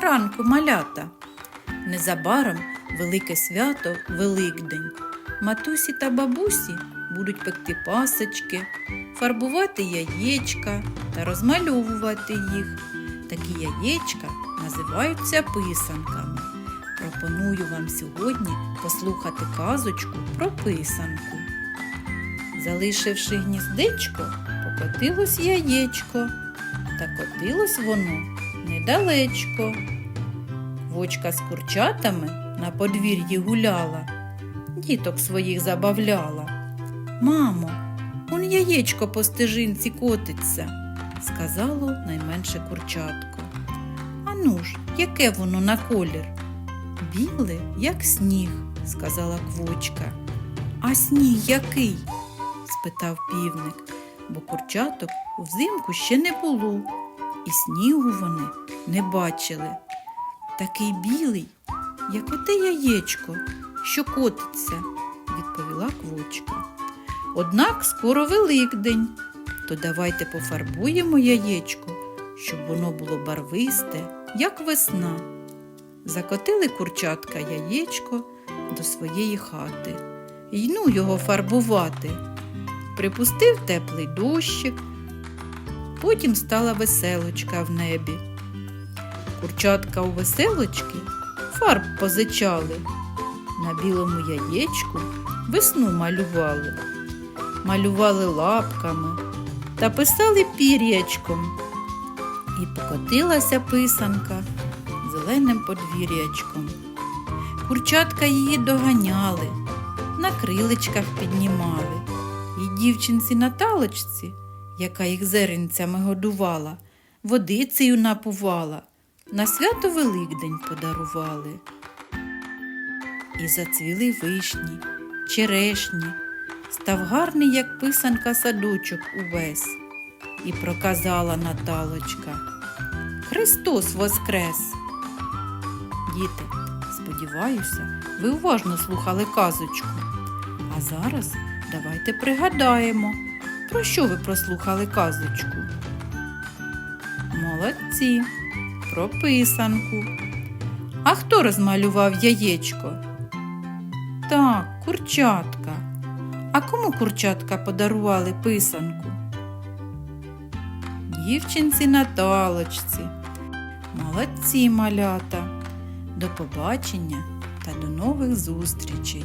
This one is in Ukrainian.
ранку малята. Незабаром велике свято Великдень. Матусі та бабусі будуть пекти пасочки, фарбувати яєчка та розмальовувати їх. Такі яєчка називаються писанками. Пропоную вам сьогодні послухати казочку про писанку. Залишивши гніздечко, покотилось яєчко, та котилось воно недалечко. Вочка з курчатами на подвір'ї гуляла, діток своїх забавляла. Мамо, он яєчко по стежинці котиться, сказало найменше курчатко. Ану ж, яке воно на колір? Біле, як сніг, сказала квочка. А сніг який? спитав півник, бо курчаток взимку ще не було, і снігу вони не бачили. Такий білий, як оте яєчко, що котиться, відповіла квочка. Однак скоро Великдень, то давайте пофарбуємо яєчко, щоб воно було барвисте, як весна. Закотили курчатка яєчко до своєї хати. й ну його фарбувати. Припустив теплий дощик, потім стала веселочка в небі. Курчатка у веселочки фарб позичали. На білому яєчку весну малювали, малювали лапками та писали пір'ячком. І покотилася писанка зеленим подвір'ячком. Курчатка її доганяли, на крилечках піднімали. І дівчинці Наталочці, яка їх зеренцями годувала, водицею напувала, на свято Великдень подарували. І зацвіли вишні, черешні, став гарний, як писанка садочок увесь. І проказала Наталочка. Христос воскрес! Діти, сподіваюся, ви уважно слухали казочку. А зараз давайте пригадаємо, про що ви прослухали казочку. Молодці, про писанку. А хто розмалював яєчко? Так, курчатка. А кому курчатка подарували писанку? Дівчинці Наталочці. Молодці малята. До побачення та до нових зустрічей!